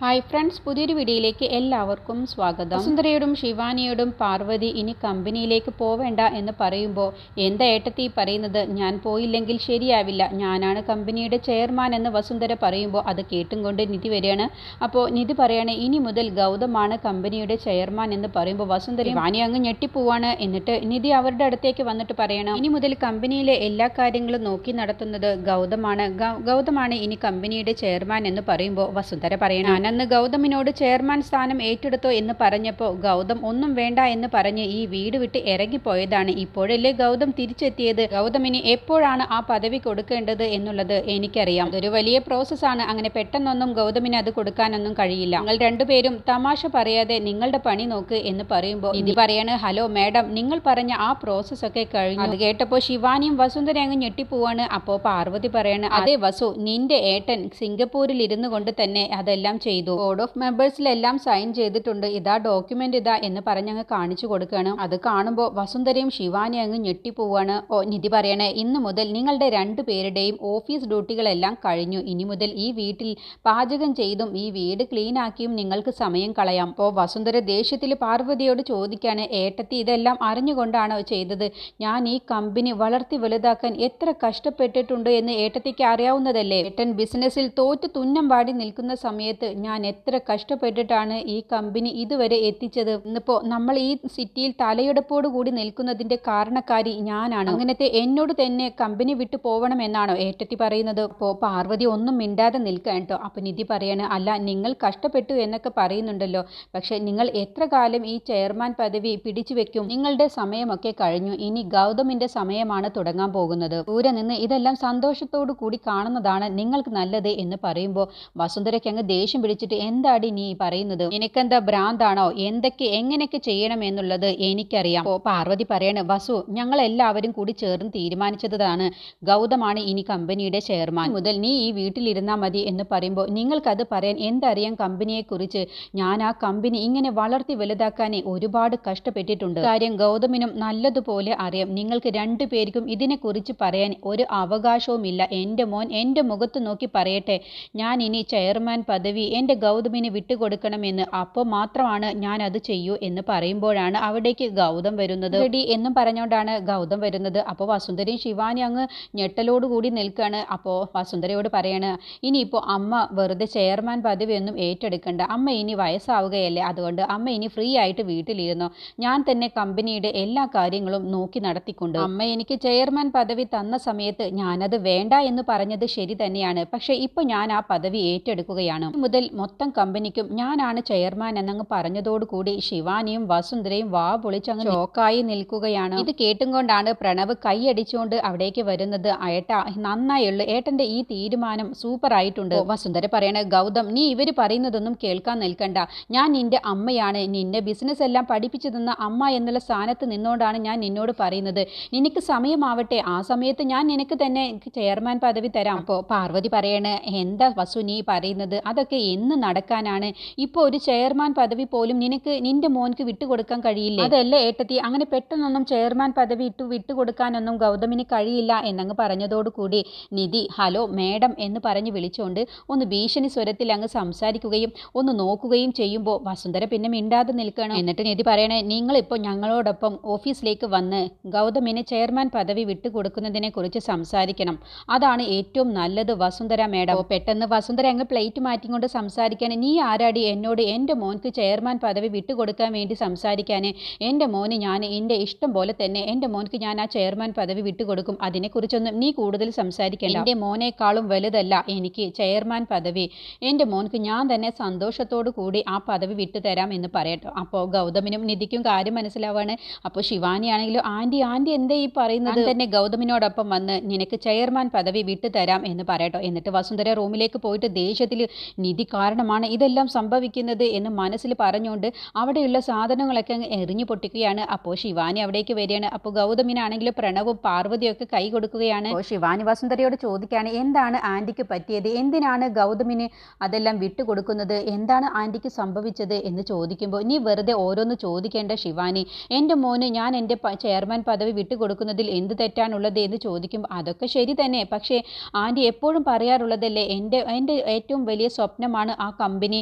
Hi friends പുതിയൊരു വീഡിയോയിലേക്ക് എല്ലാവർക്കും സ്വാഗതം. സുന്ദരയോടും ശിവാനിയോടും പാർവതി ഇനി കമ്പനിയിലേക്ക് പോവേണ്ട എന്ന് പറയുമ്പോൾ എന്താ ഏട്ടത്തി പറയുന്നത്? ഞാൻ പോയില്ലെങ്കിൽ ശരിയാവില്ല. ഞാനാണ് കമ്പനിയുടെ ചെയർമാൻ എന്ന് വസുന്ധര പറയുമ്പോൾ അത് കേട്ടും കൊണ്ട് നിധി വരികയാണ്. അപ്പോൾ നിധി പറയാണ് ഇനി മുതൽ ഗൗതമാണ് കമ്പനിയുടെ ചെയർമാൻ എന്ന് പറയുമ്പോൾ വസുന്ധര ശിവാനി അങ്ങ് ഞെട്ടിപ്പോവാണ്. എന്നിട്ട് നിധി അവരുടെ അടുത്തേക്ക് വന്നിട്ട് പറയണം ഇനി മുതൽ കമ്പനിയിലെ എല്ലാ കാര്യങ്ങളും നോക്കി നടത്തുന്നത് ഗൗതമാണ്. ഗൗതമാണ് ഇനി കമ്പനിയുടെ ചെയർമാൻ എന്ന് പറയുമ്പോൾ വസുന്ധര പറയണം. ഞാനന്ന് ഗൗതമിനോട് ചെയർമാൻ സ്ഥാനം ഏറ്റെടുത്തോ എന്ന് പറഞ്ഞപ്പോൾ ഗൗതം ഒന്നും വേണ്ട എന്ന് പറഞ്ഞ് ഈ വീട് വിട്ട് ഇറങ്ങിപ്പോയതാണ്. ഇപ്പോഴല്ലേ ഗൗതം തിരിച്ചെത്തിയത്? ഗൗതമിന് എപ്പോഴാണ് ആ പദവി കൊടുക്കേണ്ടത് എന്നുള്ളത് എനിക്കറിയാം. അതൊരു വലിയ പ്രോസസ്സാണ് അങ്ങനെ പെട്ടെന്നൊന്നും ഗൗതമിന് അത് കൊടുക്കാനൊന്നും കഴിയില്ല. നിങ്ങൾ രണ്ടുപേരും തമാശ പറയാതെ നിങ്ങളുടെ പണി നോക്ക് എന്ന് പറയുമ്പോൾ ഇത് പറയാണ് ഹലോ മാഡം നിങ്ങൾ പറഞ്ഞ ആ പ്രോസസ് ഒക്കെ കഴിഞ്ഞു. അത് കേട്ടപ്പോൾ ശിവാനിയും വസുന്ധര അങ്ങ് ഞെട്ടിപ്പോവാണ്. അപ്പോൾ പാർവതി പറയാണ് അതെ വസു നിന്റെ ഏട്ടൻ സിംഗപ്പൂരിൽ ഇരുന്നു കൊണ്ട് തന്നെ അതെല്ലാം ചെയ്തു. ബോർഡ് ഓഫ് മെമ്പേഴ്സിലെല്ലാം സൈൻ ചെയ്തിട്ടുണ്ട്. ഇതാ ഡോക്യുമെന്റ് ഇതാ എന്ന് പറഞ്ഞ് അങ്ങ് കാണിച്ചു കൊടുക്കുകയാണ്. അത് കാണുമ്പോൾ വസുന്ധരയും ശിവാനി അങ്ങ് ഞെട്ടിപ്പോവാണ്. ഓ നിധി പറയണേ ഇന്ന് മുതൽ നിങ്ങളുടെ രണ്ടു പേരുടെയും ഓഫീസ് ഡ്യൂട്ടികളെല്ലാം കഴിഞ്ഞു. ഇനി മുതൽ ഈ വീട്ടിൽ പാചകം ചെയ്തും ഈ വീട് ക്ലീൻ ആക്കിയും നിങ്ങൾക്ക് സമയം കളയാം. ഓ വസുന്ധര ദേഷ്യത്തിൽ പാർവതിയോട് ചോദിക്കാണ്. ഏട്ടത്തി ഇതെല്ലാം അറിഞ്ഞുകൊണ്ടാണോ ചെയ്തത്? ഞാൻ ഈ കമ്പനി വളർത്തി വലുതാക്കാൻ എത്ര കഷ്ടപ്പെട്ടിട്ടുണ്ട് എന്ന് ഏട്ടത്തിക്ക് അറിയാവുന്നതല്ലേ? ഏട്ടൻ ബിസിനസ്സിൽ തോറ്റ് തുന്നം പാടി നിൽക്കുന്ന സമയത്ത് ഞാൻ എത്ര കഷ്ടപ്പെട്ടിട്ടാണ് ഈ കമ്പനി ഇതുവരെ എത്തിച്ചത്? ഇന്നിപ്പോൾ നമ്മൾ ഈ സിറ്റിയിൽ തലയെടുപ്പോട് കൂടി നിൽക്കുന്നതിന്റെ കാരണക്കാരി ഞാനാണ്. അങ്ങനത്തെ എന്നോട് തന്നെ കമ്പനി വിട്ടു പോകണമെന്നാണോ ഏറ്റത്തി പറയുന്നത്. അപ്പോൾ പാർവതി ഒന്നും മിണ്ടാതെ നിൽക്കാൻ കേട്ടോ അപ്പൊ നിധി പറയാണ് അല്ല നിങ്ങൾ കഷ്ടപ്പെട്ടു എന്നൊക്കെ പറയുന്നുണ്ടല്ലോ. പക്ഷെ നിങ്ങൾ എത്ര കാലം ഈ ചെയർമാൻ പദവി പിടിച്ചു വെക്കും? നിങ്ങളുടെ സമയമൊക്കെ കഴിഞ്ഞു. ഇനി ഗൗതമിന്റെ സമയമാണ് തുടങ്ങാൻ പോകുന്നത്. ദൂരെ നിന്ന് ഇതെല്ലാം സന്തോഷത്തോടു കൂടി കാണുന്നതാണ് നിങ്ങൾക്ക് നല്ലത് എന്ന് പറയുമ്പോൾ വസുന്ധരയ്ക്ക് അങ്ങ് ദേഷ്യം പിടിച്ചിട്ട് എന്താടി നീ പറയുന്നത്? നിനക്കെന്താ ഭ്രാന്താണോ? എന്തൊക്കെ എങ്ങനെയൊക്കെ ചെയ്യണം എന്നുള്ളത് എനിക്കറിയാം. ഓ പാർവതി പറയാണ് വസു ഞങ്ങൾ എല്ലാവരും കൂടി ചേർന്ന് തീരുമാനിച്ചതാണ്. ഗൗതമാണ് ഇനി കമ്പനിയുടെ ചെയർമാൻ. മുതൽ നീ ഈ വീട്ടിലിരുന്നാൽ മതി എന്ന് പറയുമ്പോൾ നിങ്ങൾക്കത് പറയാൻ എന്തറിയാം കമ്പനിയെക്കുറിച്ച്? ഞാൻ ആ കമ്പനി ഇങ്ങനെ വളർത്തി വലുതാക്കാനേ ഒരുപാട് കഷ്ടപ്പെട്ടിട്ടുണ്ട്. കാര്യം ഗൗതമിനും നല്ലതുപോലെ അറിയാം. നിങ്ങൾക്ക് രണ്ടു രണ്ടുപേർക്കും ഇതിനെക്കുറിച്ച് പറയാൻ ഒരു അവകാശവുമില്ല. എന്റെ മോൻ എന്റെ മുഖത്ത് നോക്കി പറയട്ടെ. ഞാൻ ഇനി ചെയർമാൻ പദവി എന്റെ ഗൗതമിനെ വിട്ടുകൊടുക്കണമെന്ന് അപ്പോൾ മാത്രമാണ് ഞാൻ അത് ചെയ്യൂ എന്ന് പറയുമ്പോഴാണ് അവിടേക്ക് ഗൗതം വരുന്നത്. റെഡി എന്നും പറഞ്ഞുകൊണ്ടാണ് ഗൗതം വരുന്നത്. അപ്പോൾ വസുന്ധരയും ശിവാനി അങ്ങ് ഞെട്ടലോടുകൂടി നിൽക്കുകയാണ്. അപ്പോൾ വസുന്ധരയോട് പറയാണ് ഇനിയിപ്പോൾ അമ്മ വെറുതെ ചെയർമാൻ പദവിയൊന്നും ഏറ്റെടുക്കണ്ട. അമ്മ ഇനി വയസ്സാവുകയല്ലേ. അതുകൊണ്ട് അമ്മ ഇനി ഫ്രീ ആയിട്ട് വീട്ടിലിരുന്നോ. ഞാൻ തന്നെ കമ്പനിയുടെ എല്ലാ കാര്യങ്ങളും നോക്കി നടത്തിക്കൊണ്ട്. അമ്മ എനിക്ക് ചെയർമാൻ പദവി തന്ന സമയത്ത് ഞാനത് വേണ്ട എന്ന് പറഞ്ഞത് ശരി തന്നെയാണ്. പക്ഷേ ഇപ്പോൾ ഞാൻ ആ പദവി ഏറ്റെടുക്കുകയാണ്. മുതൽ മൊത്തം കമ്പനിക്കും ഞാനാണ് ചെയർമാൻ എന്നങ്ങ് പറഞ്ഞതോടുകൂടി ശിവാനിയും വസുന്ധരയും വാ പൊളിച്ചങ്ങ് ചോക്കായി നിൽക്കുകയാണ്. ഇത് കേട്ടും കൊണ്ടാണ് പ്രണവ് കൈയടിച്ചുകൊണ്ട് അവിടേക്ക് വരുന്നത്. അയട്ടാ നന്നായുള്ളു. ഏട്ടന്റെ ഈ തീരുമാനം സൂപ്പർ ആയിട്ടുണ്ട് വസുന്ധര പറയണ ഗൗതം നീ ഇവർ പറയുന്നതൊന്നും കേൾക്കാൻ നിൽക്കണ്ട. ഞാൻ നിന്റെ അമ്മയാണ്. നിന്നെ ബിസിനസ് എല്ലാം പഠിപ്പിച്ചു തന്ന അമ്മ എന്നുള്ള സ്ഥാനത്ത് നിന്നോണ്ടാണ് ഞാൻ നിന്നോട് പറയുന്നത്. നിനക്ക് സമയമാവട്ടെ. ആ സമയത്ത് ഞാൻ നിനക്ക് തന്നെ ചെയർമാൻ പദവി തരാം. അപ്പോൾ പാർവതി പറയണ എന്താ വസു നീ പറയുന്നത്? അതൊക്കെ എന്ന് നടക്കാനാണ്. ഇപ്പോൾ ഒരു ചെയർമാൻ പദവി പോലും നിനക്ക് നിന്റെ മോൻക്ക് വിട്ടുകൊടുക്കാൻ കഴിയില്ല? അതല്ലേ ഏട്ടത്തി അങ്ങനെ പെട്ടെന്നൊന്നും ചെയർമാൻ പദവി ഇട്ടു വിട്ടുകൊടുക്കാനൊന്നും ഗൗതമിന് കഴിയില്ല എന്നങ്ങ് പറഞ്ഞതോടുകൂടി നിധി ഹലോ മേഡം എന്ന് പറഞ്ഞ് വിളിച്ചുകൊണ്ട് ഒന്ന് ഭീഷണി സ്വരത്തിൽ അങ്ങ് സംസാരിക്കുകയും ഒന്ന് നോക്കുകയും ചെയ്യുമ്പോൾ വസുന്ധര പിന്നെ മിണ്ടാതെ നിൽക്കണം. എന്നിട്ട് നിധി പറയണേ നിങ്ങളിപ്പോൾ ഞങ്ങളോടൊപ്പം ഓഫീസിലേക്ക് വന്ന് ഗൗതമിന് ചെയർമാൻ പദവി വിട്ടുകൊടുക്കുന്നതിനെ കുറിച്ച് സംസാരിക്കണം. അതാണ് ഏറ്റവും നല്ലത് വസുന്ധര മേഡം. പെട്ടെന്ന് വസുന്ധര അങ്ങ് പ്ലേറ്റ് മാറ്റിക്കൊണ്ട് സംസാരിക്കാൻ നീ ആരാടി? എന്നോട് എന്റെ മോൻക്ക് ചെയർമാൻ പദവി വിട്ടുകൊടുക്കാൻ വേണ്ടി സംസാരിക്കാൻ എന്റെ മോന് ഞാൻ എന്റെ ഇഷ്ടം പോലെ തന്നെ എന്റെ മോൻക്ക് ഞാൻ ആ ചെയർമാൻ പദവി വിട്ടുകൊടുക്കും. അതിനെക്കുറിച്ചൊന്നും നീ കൂടുതൽ സംസാരിക്കേണ്ട. എന്റെ മോനേക്കാളും വലുതല്ല എനിക്ക് ചെയർമാൻ പദവി. എന്റെ മോൻക്ക് ഞാൻ തന്നെ സന്തോഷത്തോടു കൂടി ആ പദവി വിട്ടു തരാം എന്ന് പറയട്ടോ. അപ്പോൾ ഗൗതമിനും നിധിക്കും കാര്യം മനസ്സിലാവാണ്. അപ്പോൾ ശിവാനി ആണെങ്കിലും ആന്റി ആന്റി എന്താ ഈ പറയുന്നത്? തന്നെ ഗൗതമിനോടൊപ്പം വന്ന് നിനക്ക് ചെയർമാൻ പദവി വിട്ടു തരാം എന്ന് പറയട്ടോ. എന്നിട്ട് വസുന്ധര റൂമിലേക്ക് പോയിട്ട് ദേഷ്യത്തിൽ നിധി കാരണമാണ് ഇതെല്ലാം സംഭവിക്കുന്നത് എന്ന് മനസ്സിൽ പറഞ്ഞുകൊണ്ട് അവിടെയുള്ള സാധനങ്ങളൊക്കെ എറിഞ്ഞു പൊട്ടിക്കുകയാണ്. അപ്പോൾ ശിവാനി അവിടേക്ക് വരികയാണ്. അപ്പോൾ ഗൗതമിനാണെങ്കിൽ പ്രണവും പാർവതിയും ഒക്കെ കൈ കൊടുക്കുകയാണ്. ശിവാനി വസുന്ധരയോട് ചോദിക്കുകയാണ് എന്താണ് ആന്റിക്ക് പറ്റിയത്? എന്തിനാണ് ഗൗതമിന് അതെല്ലാം വിട്ടുകൊടുക്കുന്നത് എന്താണ് ആന്റിക്ക് സംഭവിച്ചത്? എന്ന് ചോദിക്കുമ്പോൾ നീ വെറുതെ ഓരോന്ന് ചോദിക്കേണ്ട ശിവാനി. എന്റെ മോന് ഞാൻ എന്റെ ചെയർമാൻ പദവി വിട്ടുകൊടുക്കുന്നതിൽ എന്ത് തെറ്റാണുള്ളത്? എന്ന് ചോദിക്കുമ്പോൾ അതൊക്കെ ശരി തന്നെ. പക്ഷേ ആന്റി എപ്പോഴും പറയാറുള്ളതല്ലേ എന്റെ എന്റെ ഏറ്റവും വലിയ സ്വപ്നമാണ് വന്നതാണ് ആ കമ്പനി.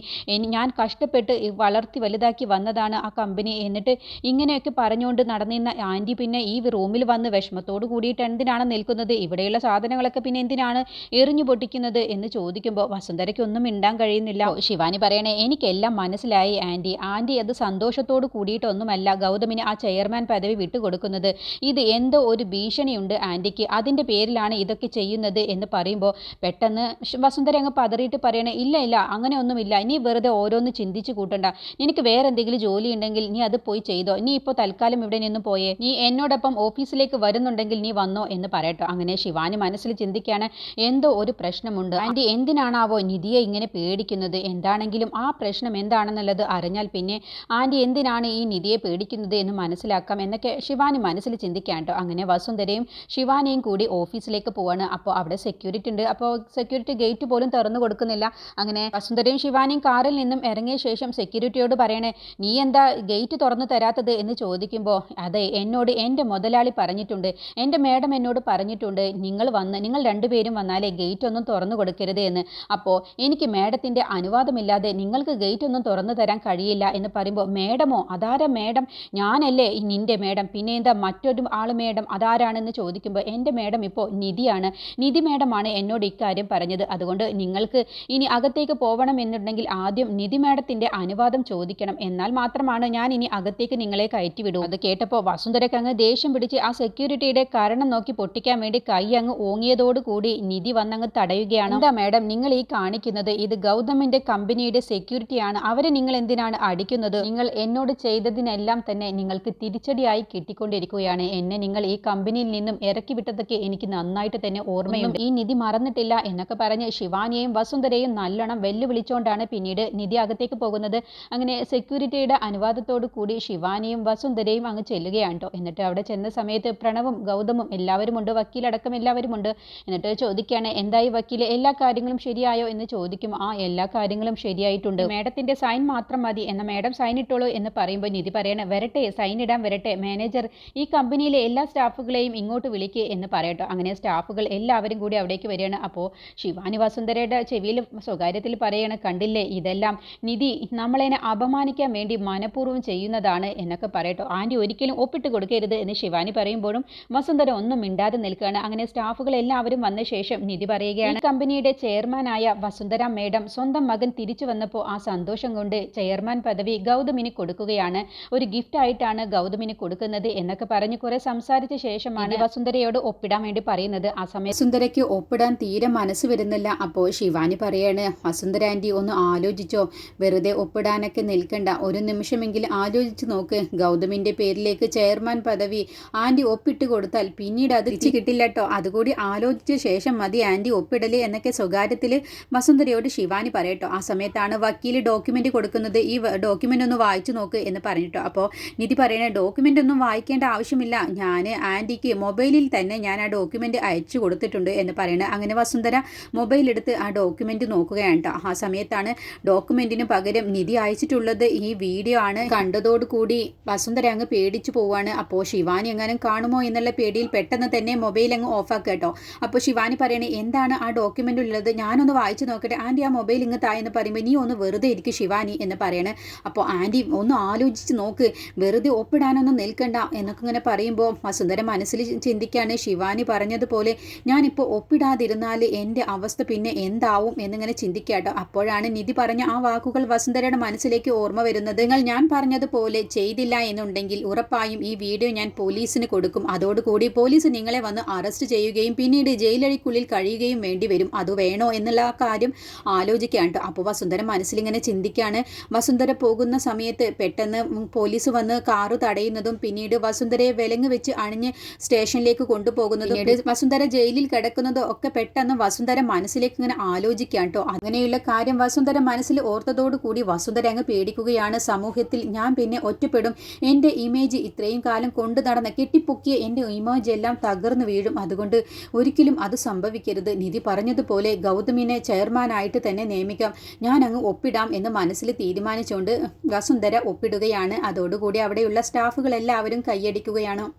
ഞാൻ കഷ്ടപ്പെട്ട് വളർത്തി വലുതാക്കി വന്നതാണ് ആ കമ്പനി. എന്നിട്ട് ഇങ്ങനെയൊക്കെ പറഞ്ഞുകൊണ്ട് നടന്നിരുന്ന ആന്റി പിന്നെ ഈ റൂമിൽ വന്ന് വിഷമത്തോട് കൂടിയിട്ട് എന്തിനാണ് നിൽക്കുന്നത്? ഇവിടെയുള്ള സാധനങ്ങളൊക്കെ പിന്നെ എന്തിനാണ് എറിഞ്ഞു പൊട്ടിക്കുന്നത് എന്ന് ചോദിക്കുമ്പോൾ വസുന്ധരയ്ക്ക് ഒന്നും മിണ്ടാൻ കഴിയുന്നില്ല. ശിവാനി പറയണേ എനിക്കെല്ലാം മനസ്സിലായി ആന്റി. ആന്റി അത് സന്തോഷത്തോട് കൂടിയിട്ടൊന്നുമല്ല ഗൗതമിന് ആ ചെയർമാൻ പദവി വിട്ടുകൊടുക്കുന്നത്. ഇത് എന്തോ ഒരു ഭീഷണിയുണ്ട് ആന്റിക്ക്. അതിന്റെ പേരിലാണ് ഇതൊക്കെ ചെയ്യുന്നത് എന്ന് പറയുമ്പോൾ പെട്ടെന്ന് വസുന്ധര അങ്ങ് പതറിയിട്ട് പറയണേ ഇല്ല ഇല്ല അങ്ങനെ ഒന്നുമില്ല ഇനി വെറുതെ ഓരോന്ന് ചിന്തിച്ച് കൂട്ടണ്ട. നിനക്ക് വേറെ എന്തെങ്കിലും ജോലി ഉണ്ടെങ്കിൽ നീ അത് പോയി ചെയ്തോ. നീ ഇപ്പോൾ തൽക്കാലം ഇവിടെ നിന്ന് പോയേ. നീ എന്നോടൊപ്പം ഓഫീസിലേക്ക് വരുന്നുണ്ടെങ്കിൽ നീ വന്നോ എന്ന് പറയട്ടോ. അങ്ങനെ ശിവാനി മനസ്സിൽ ചിന്തിക്കുകയാണ് എന്തോ ഒരു പ്രശ്നമുണ്ട്. ആന്റി എന്തിനാണാവോ നിധിയെ ഇങ്ങനെ പേടിക്കുന്നത്? എന്താണെങ്കിലും ആ പ്രശ്നം എന്താണെന്നുള്ളത് അറിഞ്ഞാൽ പിന്നെ ആന്റി എന്തിനാണ് ഈ നിധിയെ പേടിക്കുന്നത് എന്ന് മനസ്സിലാക്കാം എന്നൊക്കെ ശിവാനി മനസ്സിൽ ചിന്തിക്കാൻ കേട്ടോ. അങ്ങനെ വസുന്ധരയും ശിവാനിയും കൂടി ഓഫീസിലേക്ക് പോവാണ്. അപ്പോൾ അവിടെ സെക്യൂരിറ്റി ഉണ്ട്. അപ്പോൾ സെക്യൂരിറ്റി ഗേറ്റ് പോലും തുറന്നു കൊടുക്കുന്നില്ല. അങ്ങനെ വസുന്ധരയും ശിവാനിയും കാറിൽ നിന്നും ഇറങ്ങിയ ശേഷം സെക്യൂരിറ്റിയോട് പറയണേ നീ എന്താ ഗേറ്റ് തുറന്നു തരാത്തത്? എന്ന് ചോദിക്കുമ്പോൾ അതെ എന്നോട് എന്റെ മുതലാളി പറഞ്ഞിട്ടുണ്ട്. എന്റെ മേഡം എന്നോട് പറഞ്ഞിട്ടുണ്ട്. നിങ്ങൾ വന്ന് നിങ്ങൾ രണ്ടുപേരും വന്നാലേ ഗേറ്റ് ഒന്നും തുറന്നു കൊടുക്കരുത് എന്ന്. അപ്പോൾ എനിക്ക് മേഡത്തിന്റെ അനുവാദമില്ലാതെ നിങ്ങൾക്ക് ഗേറ്റ് ഒന്നും തുറന്നു തരാൻ കഴിയില്ല എന്ന് പറയുമ്പോൾ മേഡമോ അതാരാ മേഡം? ഞാനല്ലേ നിന്റെ മേഡം. പിന്നെ എന്താ മറ്റൊരു ആൾ മേഡം? അതാരാണെന്ന് ചോദിക്കുമ്പോൾ എന്റെ മേഡം ഇപ്പോൾ നിധിയാണ്. നിധി മേഡമാണ് എന്നോട് ഇക്കാര്യം പറഞ്ഞത്. അതുകൊണ്ട് നിങ്ങൾക്ക് ഇനി അകത്തേക്ക് പോകണമെന്നുണ്ടെങ്കിൽ ആദ്യം നിധി മാഡത്തിന്റെ അനുവാദം ചോദിക്കണം. എന്നാൽ മാത്രമാണ് ഞാൻ ഇനി അകത്തേക്ക് നിങ്ങളെ കയറ്റിവിടൂ. അത് കേട്ടപ്പോൾ വസുന്ധരയ്ക്ക് അങ്ങ് ദേഷ്യം പിടിച്ച് ആ സെക്യൂരിറ്റിയുടെ കാരണം നോക്കി പൊട്ടിക്കാൻ വേണ്ടി കൈ അങ്ങ് ഓങ്ങിയതോടുകൂടി നിധി വന്നങ്ങ് തടയുകയാണ്. എന്താ മാഡം നിങ്ങൾ ഈ കാണിക്കുന്നത് ഇത് ഗൗതമിന്റെ കമ്പനിയുടെ സെക്യൂരിറ്റിയാണ്. അവരെ നിങ്ങൾ എന്തിനാണ് അടിക്കുന്നത്? നിങ്ങൾ എന്നോട് ചെയ്തതിനെല്ലാം തന്നെ നിങ്ങൾക്ക് തിരിച്ചടിയായി കിട്ടിക്കൊണ്ടിരിക്കുകയാണ്. എന്നെ നിങ്ങൾ ഈ കമ്പനിയിൽ നിന്നും ഇറക്കി വിട്ടതൊക്കെ എനിക്ക് നന്നായിട്ട് തന്നെ ഓർമ്മയുണ്ട്. ഈ നിധി മറന്നിട്ടില്ല എന്നൊക്കെ പറഞ്ഞ് ശിവാനിയെയും വസുന്ധരയും നല്ലോണം വെല്ലുവിളിച്ചുകൊണ്ടാണ് പിന്നീട് നിധി അകത്തേക്ക് പോകുന്നത്. അങ്ങനെ സെക്യൂരിറ്റിയുടെ അനുവാദത്തോടു കൂടി ശിവാനിയും വസുന്ധരയും അങ്ങ് ചെല്ലുകയാണ് കേട്ടോ എന്നിട്ട് അവിടെ ചെന്ന സമയത്ത് പ്രണവും ഗൗതമും എല്ലാവരും ഉണ്ട് വക്കീലടക്കം എല്ലാവരുമുണ്ട്. എന്നിട്ട് ചോദിക്കുകയാണ് എന്തായി വക്കീൽ എല്ലാ കാര്യങ്ങളും ശരിയായോ? എന്ന് ചോദിക്കും. ആ എല്ലാ കാര്യങ്ങളും ശരിയായിട്ടുണ്ട്. മേഡത്തിന്റെ സൈൻ മാത്രം മതി. എന്ന മേഡം സൈൻ ഇട്ടോളൂ എന്ന് പറയുമ്പോൾ നിധി പറയണേ വരട്ടെ സൈൻ ഇടാൻ വരട്ടെ. മാനേജർ ഈ കമ്പനിയിലെ എല്ലാ സ്റ്റാഫുകളെയും ഇങ്ങോട്ട് വിളിക്കുക എന്ന് പറയട്ടോ അങ്ങനെ സ്റ്റാഫുകൾ എല്ലാവരും കൂടി അവിടേക്ക് വരികയാണ്. അപ്പോൾ ശിവാനി വസുന്ധരയുടെ ചെവിയിൽ സ്വകാര്യത്തിൽ പറയാണ് കണ്ടില്ലേ ഇതെല്ലാം? നിധി നമ്മളതിനെ അപമാനിക്കാൻ വേണ്ടി മനഃപൂർവം ചെയ്യുന്നതാണ് എന്നൊക്കെ പറയട്ടോ. ആന്റി ഒരിക്കലും ഒപ്പിട്ട് കൊടുക്കരുത് എന്ന് ശിവാനി പറയുമ്പോഴും വസുന്ധര ഒന്നും മിണ്ടാതെ നിൽക്കുകയാണ്. അങ്ങനെ സ്റ്റാഫുകൾ എല്ലാവരും വന്ന ശേഷം നിധി പറയുകയാണ് കമ്പനിയുടെ ചെയർമാനായ വസുന്ധര മേഡം സ്വന്തം മകൻ തിരിച്ചു വന്നപ്പോൾ ആ സന്തോഷം കൊണ്ട് ചെയർമാൻ പദവി ഗൗതമിന് കൊടുക്കുകയാണ്. ഒരു ഗിഫ്റ്റ് ആയിട്ടാണ് ഗൗതമിന് കൊടുക്കുന്നത് എന്നൊക്കെ പറഞ്ഞ് കുറെ സംസാരിച്ച ശേഷമാണ് വസുന്ധരയോട് ഒപ്പിടാൻ വേണ്ടി പറയുന്നത്. ആ സമയം വസുന്ധരയ്ക്ക് ഒപ്പിടാൻ തീരെ മനസ്സ് വരുന്നില്ല. അപ്പോൾ ശിവാനി പറയാണ് വസുന്ധര ആന്റി ഒന്ന് ആലോചിച്ചോ. വെറുതെ ഒപ്പിടാനൊക്കെ നിൽക്കണ്ട. ഒരു നിമിഷമെങ്കിലും ആലോചിച്ച് നോക്ക്. ഗൗതമിന്റെ പേരിലേക്ക് ചെയർമാൻ പദവി ആന്റി ഒപ്പിട്ട് കൊടുത്താൽ പിന്നീട് അത് തിരിച്ചു കിട്ടില്ല കേട്ടോ അതുകൂടി ആലോചിച്ച ശേഷം മതി ആന്റി ഒപ്പിടൽ എന്നൊക്കെ സ്വകാര്യത്തിൽ വസുന്ധരയോട് ശിവാനി പറയട്ടോ. ആ സമയത്താണ് വക്കീൽ ഡോക്യുമെന്റ് കൊടുക്കുന്നത്. ഈ ഡോക്യുമെന്റ് ഒന്ന് വായിച്ചു നോക്ക് എന്ന് പറഞ്ഞിട്ടോ അപ്പോൾ നിധി പറയണേ ഡോക്യുമെന്റ് ഒന്നും വായിക്കേണ്ട ആവശ്യമില്ല. ഞാൻ ആന്റിക്ക് മൊബൈലിൽ തന്നെ ഞാൻ ആ ഡോക്യുമെന്റ് അയച്ചു കൊടുത്തിട്ടുണ്ട് എന്ന് പറയണേ. അങ്ങനെ വസുന്ധര മൊബൈൽ എടുത്ത് ആ ഡോക്യുമെന്റ് നോക്കുകയാണ് കേട്ടോ ആ സമയത്താണ് ഡോക്യുമെന്റിന് പകരം നിധി അയച്ചിട്ടുള്ളത്. ഈ വീഡിയോ ആണ് കണ്ടതോടുകൂടി വസുന്ധര അങ്ങ് പേടിച്ചു പോവാണ്. അപ്പോൾ ശിവാനി എങ്ങാനും കാണുമോ എന്നുള്ള പേടിയിൽ പെട്ടെന്ന് തന്നെ മൊബൈൽ അങ്ങ് ഓഫാക്കുക കേട്ടോ. അപ്പോൾ ശിവാനി പറയണേ എന്താണ് ആ ഡോക്യുമെന്റ് ഉള്ളത്? ഞാനൊന്ന് വായിച്ചു നോക്കട്ടെ. ആന്റി ആ മൊബൈൽ ഇങ്ങ് തായെന്ന് പറയുമ്പോൾ നീ ഒന്ന് വെറുതെ ഇരിക്കും ശിവാനി എന്ന് പറയണേ. അപ്പോൾ ആന്റി ഒന്ന് ആലോചിച്ച് നോക്ക്. വെറുതെ ഒപ്പിടാനൊന്നും നിൽക്കണ്ട എന്നൊക്കെ ഇങ്ങനെ പറയുമ്പോൾ വസുന്ധര മനസ്സിൽ ചിന്തിക്കുകയാണ് ശിവാനി പറഞ്ഞതുപോലെ ഞാനിപ്പോൾ ഒപ്പിടാതിരുന്നാൽ എന്റെ അവസ്ഥ പിന്നെ എന്താവും എന്നിങ്ങനെ ചിന്തിക്കാട്ടോ. അപ്പോഴാണ് നിധി പറഞ്ഞ ആ വാക്കുകൾ വസുന്ധരയുടെ മനസ്സിലേക്ക് ഓർമ്മ വരുന്നത്. നിങ്ങൾ ഞാൻ പറഞ്ഞതുപോലെ ചെയ്തില്ല എന്നുണ്ടെങ്കിൽ ഉറപ്പായും ഈ വീഡിയോ ഞാൻ പോലീസിന് കൊടുക്കും. അതോടുകൂടി പോലീസ് നിങ്ങളെ വന്ന് അറസ്റ്റ് ചെയ്യുകയും പിന്നീട് ജയിലഴിക്കുള്ളിൽ കഴിയുകയും വേണ്ടി വരും. അത് വേണോ എന്നുള്ള കാര്യം ആലോചിക്കുകയാണ് ട്ടോ. അപ്പോൾ വസുന്ധര മനസ്സിലിങ്ങനെ ചിന്തിക്കുകയാണ് വസുന്ധര പോകുന്ന സമയത്ത് പെട്ടെന്ന് പോലീസ് വന്ന് കാറ് തടയുന്നതും പിന്നീട് വസുന്ധരയെ വിലങ്ങ് വെച്ച് അണിഞ്ഞ് സ്റ്റേഷനിലേക്ക് കൊണ്ടുപോകുന്നതും പിന്നീട് വസുന്ധര ജയിലിൽ കിടക്കുന്നതും ഒക്കെ പെട്ടെന്ന് വസുന്ധര മനസ്സിലേക്ക് ഇങ്ങനെ ആലോചിക്കുകയാണ് കേട്ടോ അങ്ങനെയുള്ള കാര്യം വസുന്ധര മനസ്സിൽ ഓർത്തതോടു കൂടി വസുന്ധര അങ്ങ് പേടിക്കുകയാണ്. സമൂഹത്തിൽ ഞാൻ പിന്നെ ഒറ്റപ്പെടും. എന്റെ ഇമേജ് ഇത്രയും കാലം കൊണ്ടു നടന്ന കെട്ടിപ്പൊക്കിയ എന്റെ ഇമേജ് എല്ലാം തകർന്നു വീഴും. അതുകൊണ്ട് ഒരിക്കലും അത് സംഭവിക്കരുത്. നിധി പറഞ്ഞതുപോലെ ഗൗതമിനെ ചെയർമാനായിട്ട് തന്നെ നിയമിക്കാം. ഞാൻ അങ്ങ് ഒപ്പിടാം എന്ന് മനസ്സിൽ തീരുമാനിച്ചുകൊണ്ട് വസുന്ധര ഒപ്പിടുകയാണ്. അതോടുകൂടി അവിടെയുള്ള സ്റ്റാഫുകൾ എല്ലാവരും കൈയടിക്കുകയാണ്.